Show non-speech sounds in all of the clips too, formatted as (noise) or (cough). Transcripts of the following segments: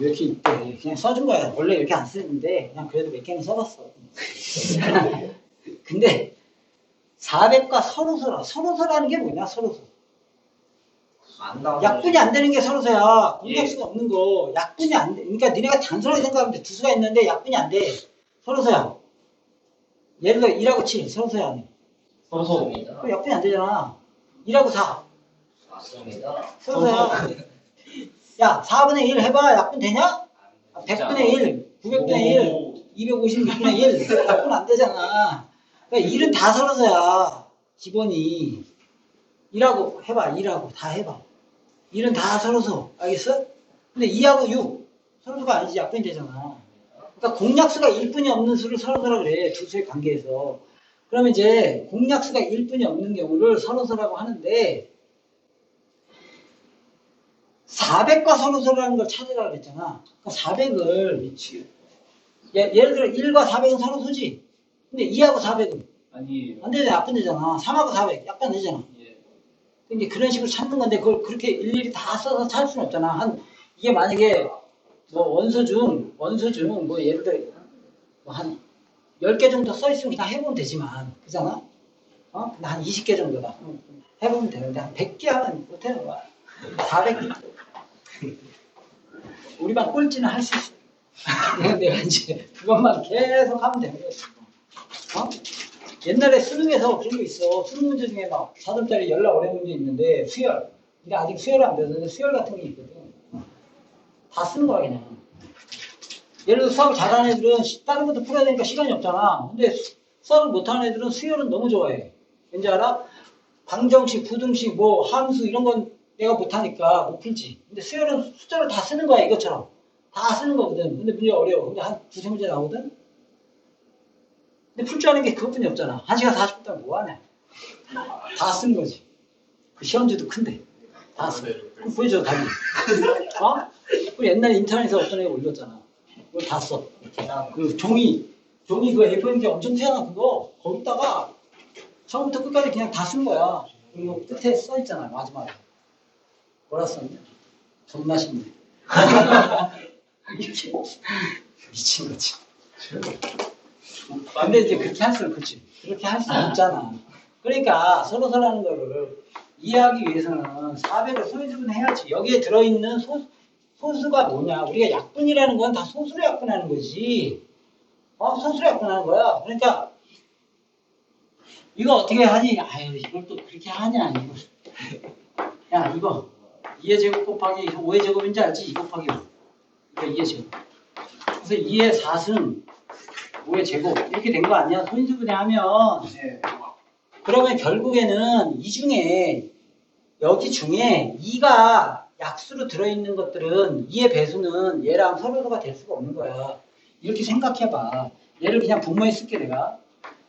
왜 이렇게 있대. 그냥 써준 거야. 원래 이렇게 안 쓰는데 그냥 그래도 몇 개는 써봤어. 근데 400과 서로서라. 서로서라는 게 뭐냐? 서로서. 안 나오네. 약분이 안 되는 게 서로서야. 예. 공약수가 없는 거. 약분이 안 돼. 그러니까 니네가 단순하게 생각하면 돼. 두 수가 있는데 약분이 안 돼. 서로서야. 예를 들어 1하고 7. 서로서야 안 해. 서소입니다. 그럼 약분이 안 되잖아. 1하고 4. 맞습니다. 서로서야. 야, 4분의 1 해봐. 약분 되냐? 100분의 1, 900분의 1, 256분의 1. 약분 안 되잖아. 그러니까 1은 다 서로서야. 기본이. 1하고 해봐. 1하고 다 해봐. 1은 다 서로서. 알겠어? 근데 2하고 6. 서로서가 아니지. 약분이 되잖아. 그러니까 공약수가 1분이 없는 수를 서로서라 그래. 두 수의 관계에서. 그러면 이제 공약수가 1분이 없는 경우를 서로서라고 하는데 400과 서로서라는 걸 찾으라 그랬잖아. 그러니까 400을 미치. 예, 예를 들어 1과 400은 서로서지. 근데 2하고 400은 아니. 안 되잖아. 약분 되잖아. 3하고 400 약분 되잖아. 예. 근데 그런 식으로 찾는 건데 그걸 그렇게 일일이 다 써서 찾을 수는 없잖아. 한 이게 만약에 뭐 원소 중 원소 중뭐 예를 들어 뭐한 10개 정도 써 있으면 그냥 해보면 되지만 그잖아. 어? 근데 한 20개 정도다. 해보면 되는데 한 100개 하면 못하는 거야. 400개. (laughs) 우리만 꼴찌는 할 수 있어. (laughs) 내가 이제 그것만 계속 하면 되는 거지. 어? 옛날에 수능에서 그런 거 있어. 수능 문제 중에 막 4점짜리 연락 어려운 문제 있는데 수열. 근데 아직 수열이 안 돼서 수열 같은 게 있거든. 다 쓰는 거야 그냥. 예를 들어 수학을 잘하는 애들은 시- 다른 것도 풀어야 되니까 시간이 없잖아. 근데 수- 수학을 못하는 애들은 수열은 너무 좋아해. 왠지 알아? 방정식, 부등식, 뭐 함수 이런 건 내가 못하니까 못 풀지. 근데 수열은 숫자를 다 쓰는 거야 이것처럼. 다 쓰는 거거든. 근데 문제 어려워. 근데 한 두세 문제 나오거든. 근데 풀 줄 아는 게 그것뿐이 없잖아. 1시간 40분 동안 뭐 하냐. 다 쓴 거지. 그 시험지도 큰데. 다 쓰. 그럼 보여줘, 답이. (laughs) 어? 그 옛날에 인터넷에 어떤 애가 올렸잖아. 그걸 다 써. 그 종이, 종이 그 A4용지 엄청 태어난 그거, 거기다가 처음부터 끝까지 그냥 다 쓴 거야. 그리고 끝에 써 있잖아, 마지막에. 뭐라 썼냐? 존나 쉽네. 미친 거지. 근데 이제 그렇게 할 수는 그치. 그렇게 할 수는 없잖아. 그러니까 서로 서라는 거를 이해하기 위해서는 400을 소유주분 해야지. 여기에 들어있는 소, 소수가 뭐냐. 우리가 약분이라는 건 다 소수로 약분하는 거지. 어, 소수로 약분하는 거야. 그러니까 이거 어떻게 하니? 아유, 이걸 또 그렇게 하냐, 이거. 야, 이거. 2의 제곱 곱하기 5의 제곱인지 알지? 2 곱하기 5. 이거 2의 제곱. 그래서 2의 4승 5의 제곱 이렇게 된 거 아니야? 손수분해 하면 예. 그러면 결국에는 이 중에 여기 중에 2가 약수로 들어있는 것들은 2의 배수는 얘랑 서로가 될 수가 없는 거야. 이렇게 생각해봐. 얘를 그냥 분모에 쓸게 내가.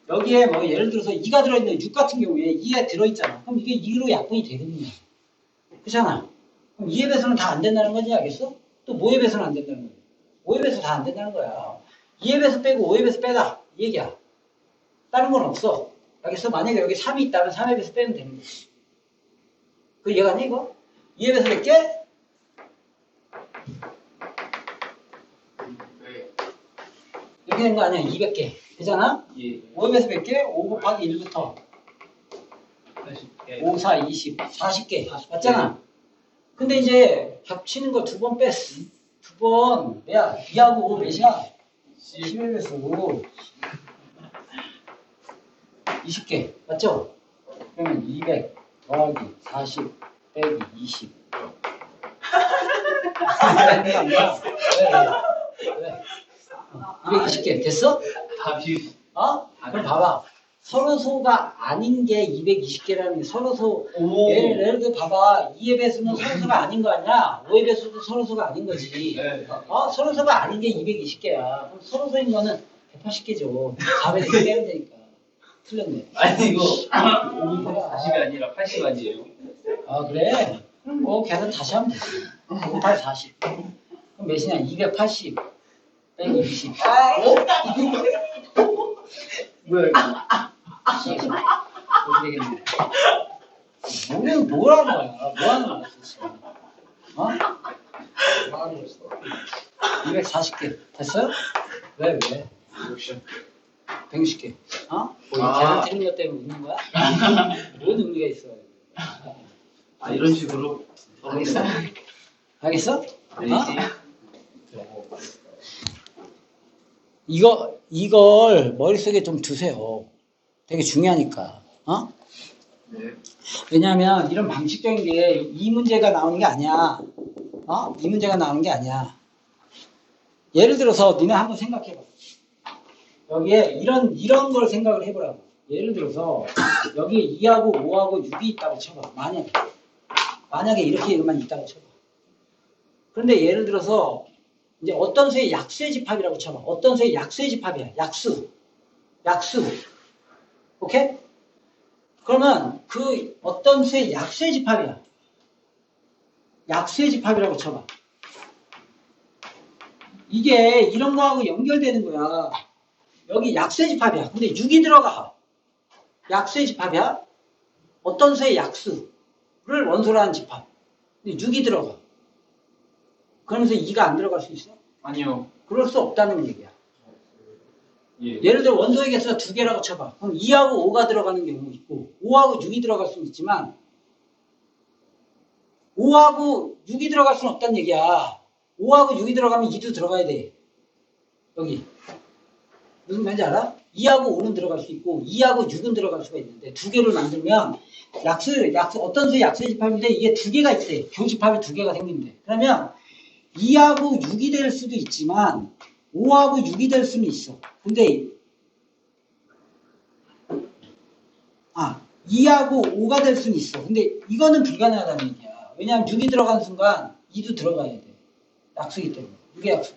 여기에 뭐 예를 들어서 2가 들어있는 6 같은 경우에 2에 들어있잖아. 그럼 이게 2로 약분이 되거든요. 그렇잖아. 그럼 2의 배수는 다 안 된다는 거지 알겠어? 또 배수는 안 된다는 거야. 5의 배수 다안 된다는 거야. 2의 배수 빼고 5의 배수 빼다. 이 얘기야. 다른 건 없어. 알겠어? 만약에 여기 3이 있다면 3의 배수 빼면 되는 거지. 그 이해가니 이거? 2의 배수 몇 개? 이렇게 된 거 아니야? 200개. 되잖아? 예. 5의 배수 몇 개? 5 곱하기 1부터 예. 5, 4, 20, 40개. 맞잖아? 근데 이제 겹치는 거 두 번 뺐어. 두 번, 야, 2하고 몇이야? 11 배수. 20개. 맞죠? 그러면 200 더하기 40 빼기 20. (laughs) 왜, 왜? 왜? 220개. 됐어? 답이. 어? 그럼 봐봐. 서로소가 아닌 게 220개라는 게 서로소. 오. 예를, 예를 들어 봐봐. 2의 배수는 서로소가 아닌 거 아니야? 5의 배수도 서로소가 아닌 거지. 네. 어? 서로소가 아닌 게 220개야. 그럼 서로소인 거는 180개죠. 400개 빼면 되니까. 틀렸네. 아니 이거 40이 아니라 80 아니에요? 아 그래? 뭐 계산 다시 하면 되지. 5, 8, 40 그럼 몇이냐? 280 빼기 20 뭐야 이거? 어떻게 되겠네 뭐는 뭐라는 거야 뭐 하는 거야 어? 말이 없어. 240개. 됐어요? 왜, 왜? 160개. 어? 뭐, 아. 계산 틀린 것 때문에 웃는 거야? (laughs) 뭔 의미가 있어? 아 이런 식으로 알겠어? (laughs) 알겠어? 아니지. 이거, 이걸 머릿속에 좀 두세요. 되게 중요하니까. 어? 네. 왜냐하면 이런 방식적인 게 이 문제가 나오는 게 아니야. 어? 이 문제가 나오는 게 아니야. 예를 들어서 니네 한번 생각해봐. 여기에 이런 이런 걸 생각을 해보라고. 예를 들어서 여기에 2하고 5하고 6이 있다고 쳐봐. 만약에 만약에 이렇게만 있다고 쳐봐. 그런데 예를 들어서 이제 어떤 수의 약수의 집합이라고 쳐봐. 어떤 수의 약수의 집합이야. 약수. 약수. 오케이? 그러면 그 어떤 수의 약수의 집합이야. 약수의 집합이라고 쳐봐. 이게 이런 거하고 연결되는 거야. 여기 약수의 집합이야. 근데 6이 들어가. 약수의 집합이야. 어떤 수의 약수를 원소로 하는 집합. 근데 6이 들어가. 그러면서 2가 안 들어갈 수 있어? 아니요. 그럴 수 없다는 얘기야. 예. 예를 들어 원소의 개수가 두 개라고 쳐봐. 그럼 2하고 5가 들어가는 경우 있고 5하고 6이 들어갈 수는 있지만 5하고 6이 들어갈 수는 없다는 얘기야. 5하고 6이 들어가면 2도 들어가야 돼. 여기. 무슨 말인지 알아? 2하고 5는 들어갈 수 있고 2하고 6은 들어갈 수가 있는데 두 개를 만들면 약수, 약수 어떤 수의 약수의 집합인데 이게 두 개가 있대. 교집합이 두 개가 생긴대. 그러면 2하고 6이 될 수도 있지만 5하고 6이 될 수는 있어. 근데 아 2하고 5가 될 수는 있어. 근데 이거는 불가능하다는 얘기야. 왜냐하면 6이 들어간 순간 2도 들어가야 돼. 약수기 때문에. 6의 약수.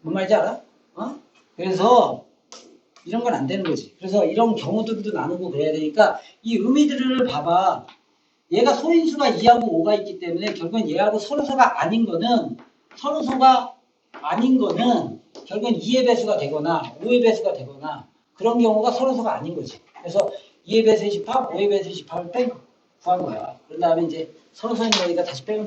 뭔 말인지 알아? 어? 그래서 이런 건 안 되는 거지. 그래서 이런 경우들도 나누고 그래야 되니까 이 의미들을 봐봐. 얘가 소인수가 2하고 5가 있기 때문에 결국은 얘하고 서로서가 아닌 거는 서로서가 아닌 거는 결국은 2의 배수가 되거나 5의 배수가 되거나 그런 경우가 서로서가 아닌 거지. 그래서 2의 배수의 집합, 5의 배수의 집합을 빼고 구한 거야. 그런 다음에 이제 서로서인 거니까 다시 빼면